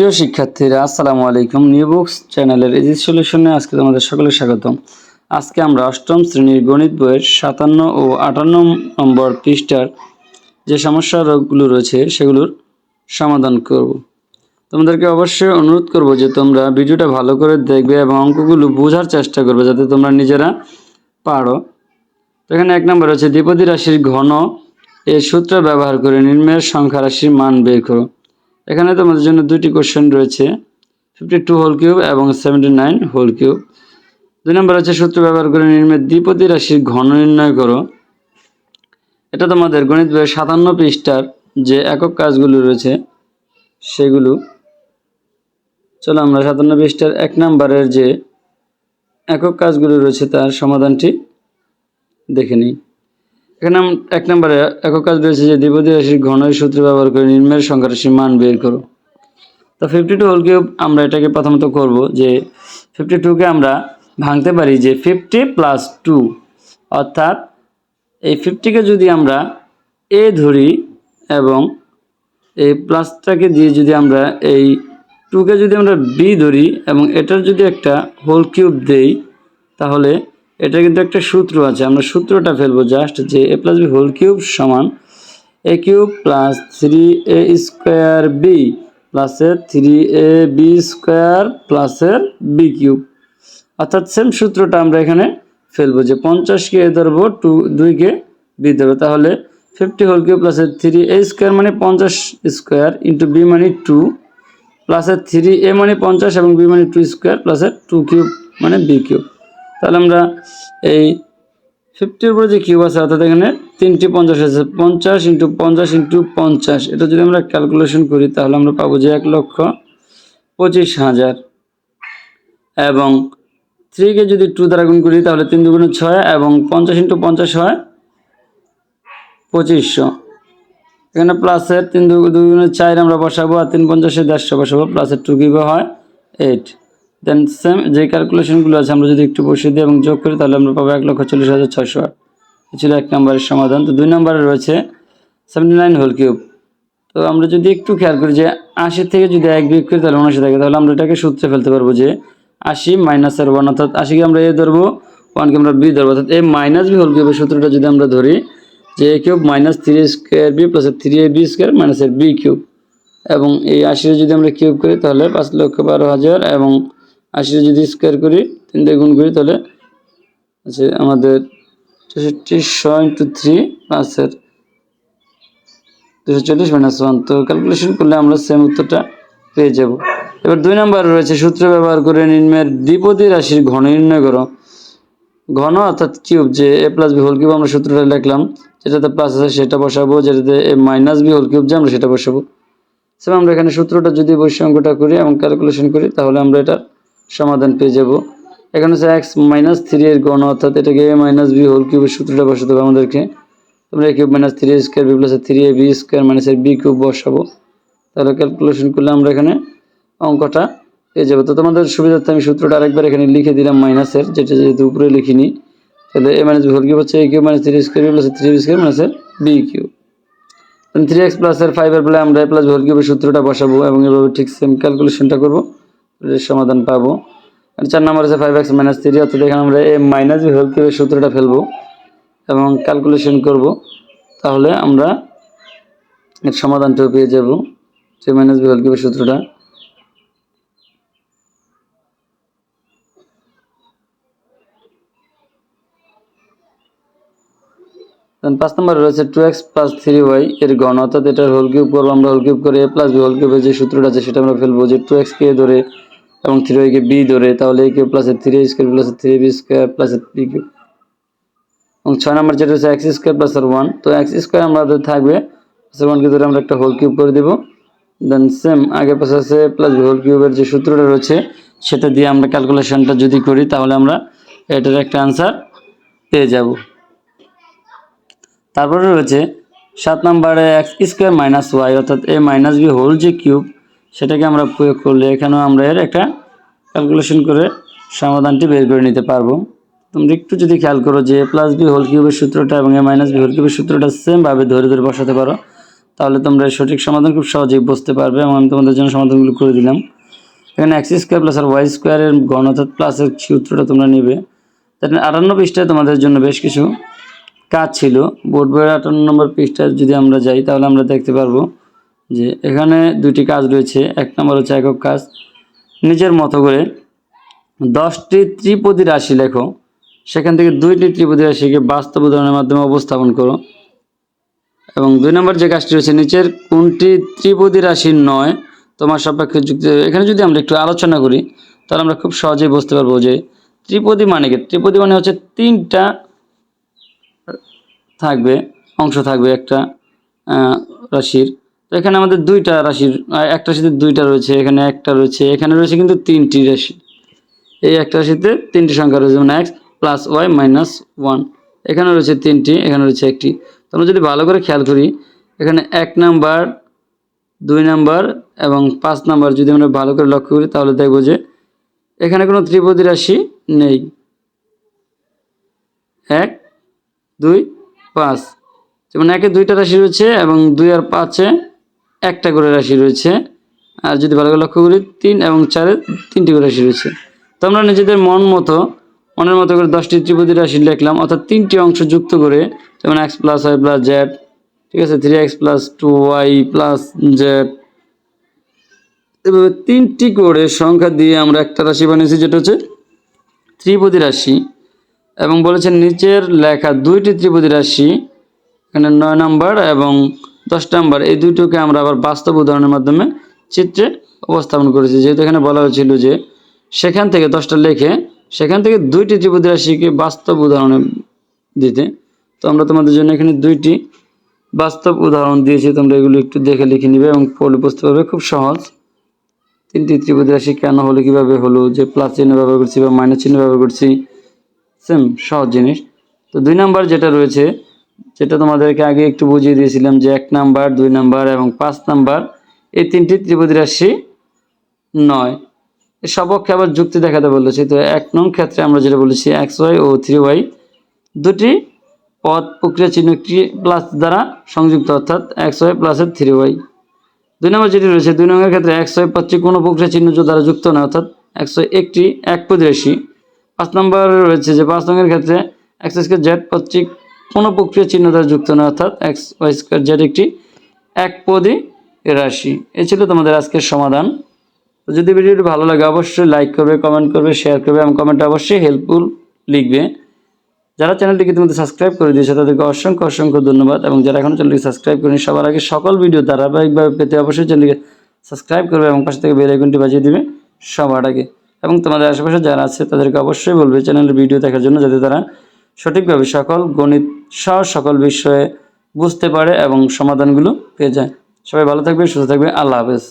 প্রিয় শিক্ষার্থীরা, আসসালামু আলাইকুম। নিউ বুকস চ্যানেলের ইজি সলিউশনে আজকে তোমাদের সকলে স্বাগতম। আজকে আমরা অষ্টম শ্রেণির গণিত বইয়ের সাতান্ন ও আটান্ন নম্বর পৃষ্ঠার যে সমস্যাগুলো রয়েছে, সেগুলোর সমাধান করব। তোমাদেরকে অবশ্যই অনুরোধ করব যে তোমরা ভিডিওটা ভালো করে দেখবে এবং অঙ্কগুলো বোঝার চেষ্টা করবে যাতে তোমরা নিজেরা পারো। তো এখানে এক নম্বর হচ্ছে দ্বিপদী রাশির ঘন এর সূত্র ব্যবহার করে নির্ণয়ের সংখ্যা রাশির মান বের করো। এখানে তোমাদের জন্য দুটি কোশ্চেন রয়েছে ফিফটি টু হোল কিউব এবং সেভেন্টি নাইন হোল কিউব দুই নম্বর হচ্ছে, সূত্র ব্যবহার করে নির্ণয় দ্বিপদী রাশির ঘন নির্ণয় করো। এটা তোমাদের গণিত বইয়ের সাতান্ন পৃষ্ঠার যে একক কাজগুলো রয়েছে, সেগুলো। চলো আমরা সাতান্ন পৃষ্ঠার এক নম্বরের যে একক কাজগুলো রয়েছে, তার সমাধানটি দেখে নিই। এখানে এক নম্বরে, একক কাজ রয়েছে যে দ্বিপদী রাশির ঘনের সূত্র ব্যবহার করে নির্ণয়ের সংখ্যা রাশির মান বের করো। তো ফিফটি টু হোল কিউব আমরা এটাকে প্রথমত করব যে ফিফটি টুকে আমরা ভাঙতে পারি যে ফিফটি প্লাস টু অর্থাৎ এই ফিফটিকে যদি আমরা এ ধরি এবং এই প্লাসটাকে দিয়ে যদি আমরা এই টুকে যদি আমরা বি ধরি এবং এটার যদি একটা হোল কিউব দেই, তাহলে এটা কিন্তু একটা সূত্র আছে। আমরা সূত্রটা ফেলব জাস্ট যে A plus B whole cube সমান A cube plus three A square B প্লাসের থ্রি এ বি স্কোয়ার প্লাসের বি কিউব অর্থাৎ সেম সূত্রটা আমরা এখানে ফেলব যে পঞ্চাশকে এ ধরবো টু দুইকে বি ধরবো। তাহলে ফিফটি হোল কিউব প্লাসের থ্রি এ স্কোয়ার মানে পঞ্চাশ স্কোয়ার ইন্টু বি মানে টু প্লাসের থ্রি এ মানে পঞ্চাশ এবং বি মানে টু স্কোয়ার প্লাসের টু কিউব মানে বি কিউব তাহলে আমরা এই ফিফটির উপরে যে কিউব আছে, অর্থাৎ এখানে তিনটি পঞ্চাশ আছে, পঞ্চাশ ইন্টু পঞ্চাশ ইন্টু পঞ্চাশ। এটা যদি আমরা ক্যালকুলেশন করি, তাহলে আমরা পাবো যে এক লক্ষ পঁচিশ হাজার। এবং থ্রিকে যদি টু দ্বারা গুণ করি, তাহলে তিন দুগুণে ছয় এবং পঞ্চাশ ইন্টু পঞ্চাশ হয় পঁচিশশো। এখানে প্লাসের তিন দু দুই গুণে চার আমরা বসাবো, আর তিন পঞ্চাশে দেড়শো বসাবো প্লাসের টু কিউবে হয় এইট দেন সেম যে ক্যালকুলেশনগুলো আছে, আমরা যদি একটু বসিয়ে দিই এবং যোগ করি, তাহলে আমরা পাবো এক লক্ষ চল্লিশ হাজার ছয়শো আট। ছিল এক নম্বরের সমাধান। তো দুই নম্বরে রয়েছে সেভেন্টি নাইন হোল কিউব তো আমরা যদি একটু খেয়াল করি যে আশি থেকে যদি এক বিয়োগ করি, তাহলে উনআশি থাকে। তাহলে আমরা এটাকে সূত্রে ফেলতে পারব যে আশি মাইনাস মাইনাসের ওয়ান অর্থাৎ আশিকে আমরা এ ধরবো ওয়ানকে আমরা বি ধরবো। অর্থাৎ এ মাইনাস বি হোল কিউবের সূত্রটা যদি আমরা ধরি, যে A cube minus three square B plus three A B square মাইনাসের বি কিউব এবং এই আশির যদি আমরা কিউব করি, তাহলে পাঁচ লক্ষ বারো হাজার এবং আশির যদি স্কোয়ার করি তিন গুণ করি, তাহলে আছে আমাদের চৌষট্টিশো ইন্টু থ্রি প্লাসের দুশো চল্লিশ মাইনাস ওয়ান তো ক্যালকুলেশন করলে আমরা সেম উত্তরটা পেয়ে যাব। এবার দুই নম্বর রয়েছে, সূত্র ব্যবহার করে নির্ণয়ের দ্বিপদী রাশির ঘন নির্ণয় করো। ঘন অর্থাৎ কিউব যে A plus B whole cube আমরা সূত্রটা লিখলাম, যেটাতে প্লাস আছে সেটা বসাবো, যেটাতে A minus B whole cube যে আমরা সেটা বসাবো। সেম আমরা এখানে সূত্রটা যদি অঙ্কটা করি এবং ক্যালকুলেশন করি, তাহলে আমরা এটার সমাধান পেয়ে যাব। এখানে হচ্ছে এক্স মাইনাস থ্রি এর গণ অর্থাৎ এটাকে এ মাইনাস বি হোল কিউবের সূত্রটা বসাতে হবে আমাদেরকে। তোমরা A cube minus three square B plus three A B square মাইনাসের বি কিউব বসাবো। তাহলে ক্যালকুলেশন করলে আমরা এখানে অঙ্কটা পেয়ে যাব। তো তোমাদের সুবিধার্থে আমি সূত্রটা আরেকবার এখানে লিখে দিলাম মাইনাসের যেটা যেহেতু উপরে লিখিনি। তাহলে A minus B whole cube হচ্ছে A cube minus three square B plus three B square মাইনাসের বি কিউব থ্রি এক্স প্লাসের ফাইভের বলে আমরা এ প্লাস হোল কিউবের সূত্রটা বসাবো এবং এভাবে ঠিক সেম ক্যালকুলেশনটা করব। এর সমাধান পাবো। চার নম্বর আছে ফাইভ এক্স মাইনাস থ্রি অর্থাৎ এখানে আমরা এ মাইনাস বি হোল কিউবের সূত্রটা ফেলব এবং ক্যালকুলেশন করব। তাহলে আমরা এর সমাধানটাও পেয়ে যাব, যে মাইনাস বি হোল কিউবের সূত্রটা। পাঁচ নম্বর রয়েছে two X plus three Y এর গণ অর্থাৎ এটার হোল কিউব করব আমরা হোল কিউব করে এ প্লাস বি হোল কিউবের যে সূত্রটা আছে সেটা আমরা ফেলব, যে টু এক্স কে ধরে এবং থ্রি ওয়াইকে বি ধরে, তাহলে এ কিউব প্লাসের থ্রি স্কোয়ার প্লাসের থ্রি বি স্কোয়ার প্লাসের বি কিউ এবং ছয় নম্বর যেটা হচ্ছে এক্স স্কোয়ার প্লাস আর ওয়ান তো এক্স স্কোয়ার আমাদের থাকবে প্লাস ওয়ানকে ধরে আমরা একটা হোল কিউব করে দেবো। দেন সেম আগে পাশে আছে প্লাস হোল কিউবের যে সূত্রটা রয়েছে, সেটা দিয়ে আমরা ক্যালকুলেশনটা যদি করি, তাহলে আমরা এটার একটা আনসার পেয়ে যাব। তারপরে রয়েছে, সাত নম্বরে এক্স স্কোয়ার মাইনাস ওয়াই অর্থাৎ এ মাইনাস বি হোল যে কিউব সেটাকে আমরা প্রয়োগ করলে এখানেও আমরা এর একটা ক্যালকুলেশন করে সমাধানটি বের করে নিতে পারব। তোমরা একটু যদি খেয়াল করো যে প্লাস বি হোল কিউবের সূত্রটা এবং এ মাইনাস বি হোল কিউবের সূত্রটা সেমভাবে ধরে ধরে বসাতে পারো, তাহলে তোমরা সঠিক সমাধান খুব সহজেই বুঝতে পারবে এবং আমি তোমাদের জন্য সমাধানগুলো করে দিলাম। এখানে এক্স স্কোয়ার প্লাস আর ওয়াই স্কোয়ারের গণ অর্থাৎ প্লাসের সূত্রটা তোমরা নিবে। তাহলে আটান্ন পৃষ্ঠায় তোমাদের জন্য বেশ কিছু কাজ ছিল। বোর্ড বইয়ের আটান্ন নম্বর পৃষ্ঠায় যদি আমরা যাই, তাহলে আমরা দেখতে পারব যে এখানে দুটি কাজ রয়েছে। এক নম্বর হচ্ছে একক কাজ। নিজের মতো করে দশটি ত্রিপদী রাশি লেখো। সেখান থেকে দুইটি ত্রিপদী রাশিকে বাস্তব উদাহরণের মাধ্যমে উপস্থাপন করো। এবং দুই নম্বর যে কাজটি রয়েছে, নিচের কোনটি ত্রিপদী রাশি নয়, তোমার সাপেক্ষে যুক্তি এখানে যদি আমরা একটু আলোচনা করি, তাহলে আমরা খুব সহজেই বুঝতে পারব যে ত্রিপদী মানে কি? ত্রিপদী মানে হচ্ছে তিনটা থাকবে, অংশ থাকবে একটা রাশির। তো এখানে আমাদের দুইটা রাশির একটা রাশিতে দুইটা রয়েছে, এখানে একটা রয়েছে, এখানে রয়েছে কিন্তু তিনটি রাশি। এই একটা রাশিতে তিনটি সংখ্যা রয়েছে, যেমন X plus Y minus one এখানে রয়েছে তিনটি, এখানে রয়েছে একটি। তো আমরা যদি ভালো করে খেয়াল করি, এখানে এক নাম্বার, দুই নাম্বার এবং পাঁচ নাম্বার যদি আমরা ভালো করে লক্ষ্য করি, তাহলে দেখব যে এখানে কোনো ত্রিপদী রাশি নেই। এক, দুই, পাঁচ। যেমন একে দুইটা রাশি রয়েছে এবং দুই আর পাঁচে একটা করে রাশি রয়েছে। আর যদি ভালো করে লক্ষ্য করি, তিন এবং চারে তিনটি করে রাশি রয়েছে। তো আমরা নিজেদের মন মতো, মনের মতো করে দশটি ত্রিপদী রাশি লিখলাম, অর্থাৎ তিনটি অংশ যুক্ত করে, যেমন X plus Y plus Z ঠিক আছে? Three X plus two Y plus Z এভাবে তিনটি করে সংখ্যা দিয়ে আমরা একটা রাশি বানিয়েছি, যেটা হচ্ছে ত্রিপদী রাশি। এবং বলেছেন নিচের লেখা দুইটি ত্রিপদী রাশি, এখানে নয় নম্বর এবং দশ নম্বর, এই দুটোকে আমরা আবার বাস্তব উদাহরণের মাধ্যমে চিত্রে উপস্থাপন করেছি। যেহেতু এখানে বলা হয়েছিল যে সেখান থেকে দশটা লেখে সেখান থেকে দুইটি ত্রিপদী রাশিকে বাস্তব উদাহরণে দিতে। তো আমরা তোমাদের জন্য এখানে দুইটি বাস্তব উদাহরণ দিয়েছি। তোমরা এগুলো একটু দেখে লিখে নিবে এবং পড়লে বুঝতে পারবে। খুব সহজ। তিনটি ত্রিপদী রাশি কেন হলো, কীভাবে হলো, যে প্লাস চিহ্ন ব্যবহার করছি বা মাইনাস চিহ্ন ব্যবহার করছি সেম সহজ জিনিস। তো দুই নাম্বার যেটা রয়েছে যেটা তোমাদেরকে আগে একটু বুঝিয়ে দিয়েছিলাম যে এক নাম্বার, দুই নাম্বার এবং পাঁচ নাম্বার, এই তিনটি ত্রিপদী রাশি নয়। সপক্ষে আবার যুক্তি দেখাতে বলেছি তো এক নং ক্ষেত্রে আমরা যেটা বলেছি এক্স ওয়াই ও থ্রি ওয়াই দুটি পদ প্রক্রিয়া চিহ্ন একটি প্লাস দ্বারা সংযুক্ত, অর্থাৎ এক্স ওয়াই প্লাসের থ্রি ওয়াই দুই নম্বর যেটি রয়েছে, দুই নম্বরের ক্ষেত্রে এক্স ওয়াই পাচ্ছি কোনো প্রক্রিয়া চিহ্ন দ্বারা যুক্ত নয়, অর্থাৎ এক্স ওয়াই একটি এক পদ রাশি। পাঁচ নম্বর রয়েছে যে পাঁচ নম্বরের ক্ষেত্রে এক্স স্কোয়ার জেড পাচ্ছি কোনো প্রক্রিয়া চিহ্ন দ্বারা যুক্ত নয়, অর্থাৎ এক্স ওয়াই স্কোয়ার জেড একটি এক পদী রাশি। এ ছিল তোমাদের আজকের সমাধান। তো যদি ভিডিওটি ভালো লাগে, অবশ্যই লাইক করবে কমেন্ট করবে শেয়ার করবে এবং কমেন্টে অবশ্যই হেল্পফুল লিখবে। যারা চ্যানেলটিকে ইতিমধ্যে সাবস্ক্রাইব করে দিয়েছে, তাদেরকে অসংখ্য অসংখ্য ধন্যবাদ এবং যারা এখনও চ্যানেলটিকে সাবস্ক্রাইব করেনি, সবার আগে সকল ভিডিও ধারাবাহিকভাবে পেতে অবশ্যই চ্যানেলটিকে সাবস্ক্রাইব করবে এবং পাশে থেকে বেল আইকনটি বাজিয়ে দেবে সবার আগে। এবং তোমাদের আশেপাশে যারা আছে, তাদেরকে অবশ্যই বলবে চ্যানেলের ভিডিও দেখার জন্য, যাতে তারা সঠিকভাবে সকল গণিত সহ সকল বিষয়ে বুঝতে পারে এবং সমাধানগুলো পেয়ে যায়। সবাই ভালো থাকবে সুস্থ থাকবে আল্লাহ হাফেজ।